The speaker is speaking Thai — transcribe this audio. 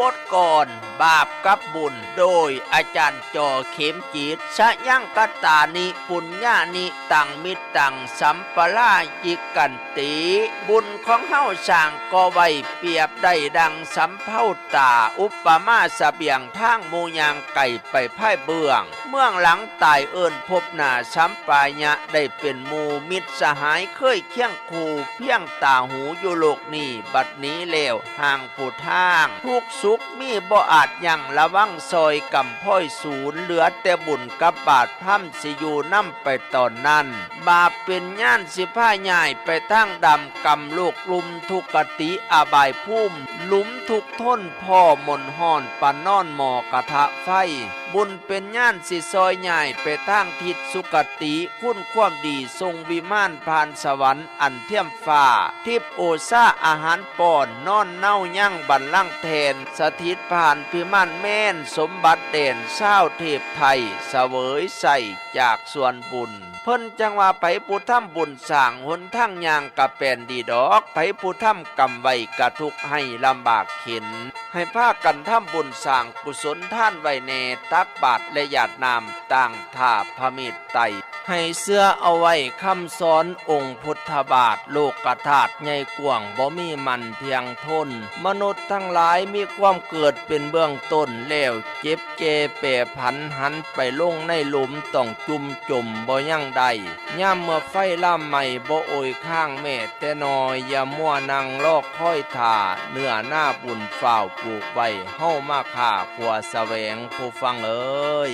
บทก่อน บาปกับบุญ โดยอาจารย์จอเข็มจิตชะยังกตานิปุญญานิตังมิตตังสัมปรายิกันติ บุญของเฮาสร้างก็ไว้เปรียบได้ดังสำเภาตาอุปมาเสบียงทางมูยางไก่ไปพ่ายเบื้อง เมื่องหลังตายเอิญพบหน้าสัมปายะได้เป็นมูมิตรสหายเคยเคียงคูเพียงตาหูอยู่โลกนี้บัดนี้แล้วห่างผู้ทาง ทุกสุขมีบ่อาจยังระวังซอยกำพ้อยศูนย์เหลือแต่บุญกับบาทพร่ำสิอยู่น้ำไปตอนนั้น บาปเป็นย่านสิผ้าใหญ่ไปทั้งดำกำลูกลุมทุกติอาบายพุ่มลุมทุกท้นพ่อมนห่อนปันนอนหมอกระทะไฟ บุญเป็นย่านสิซอยใหญ่ไปทางทิศสุกติคุณความดีทรงวิมานผ่านสวรรค์อันเทียมฟ้า ทิพย์โอซาอาหารป่อนนอนเน่ายั่งบันลังแทนสถิตผ่านพิมานแม่นสมบัติเด่นเศร้าเทพไทยเสวยใส่จากส่วนบุญ เพิ่นจังว่าไผผู้ทำบุญสร้างหนทางยางกระเป็นดีดอกไผผู้ทำกรรมไว้กะทุกให้ลำบากเข็น ให้พาคกันทำบุญสร้างกุศลท่านไว้ในตักบาตรและหยาดน้ำต่างท่าพระเมตไต ให้เสื้อเอาไว้คำสอนองค์พุทธบาทโลกธาตุใหญ่กว้างบ่มีมันเพียงทน มนุษย์ทั้งหลายมีความเกิดเป็นเบื้องต้นแล้วเจ็บเจเปรผันหันไปลงในหลุมต้องจุ่มจมบ่ยั่งใดย่ามเมื่อไฟล่ามใหม่บ่โอยข้างแม่แต่นอยอย่ามัวนังลอกค่อยท่าเนื้อหน้าบุญฝ่าวปลูกไว้เฮ้ามาข่าขัวแสวงผู้ฟังเอ้ย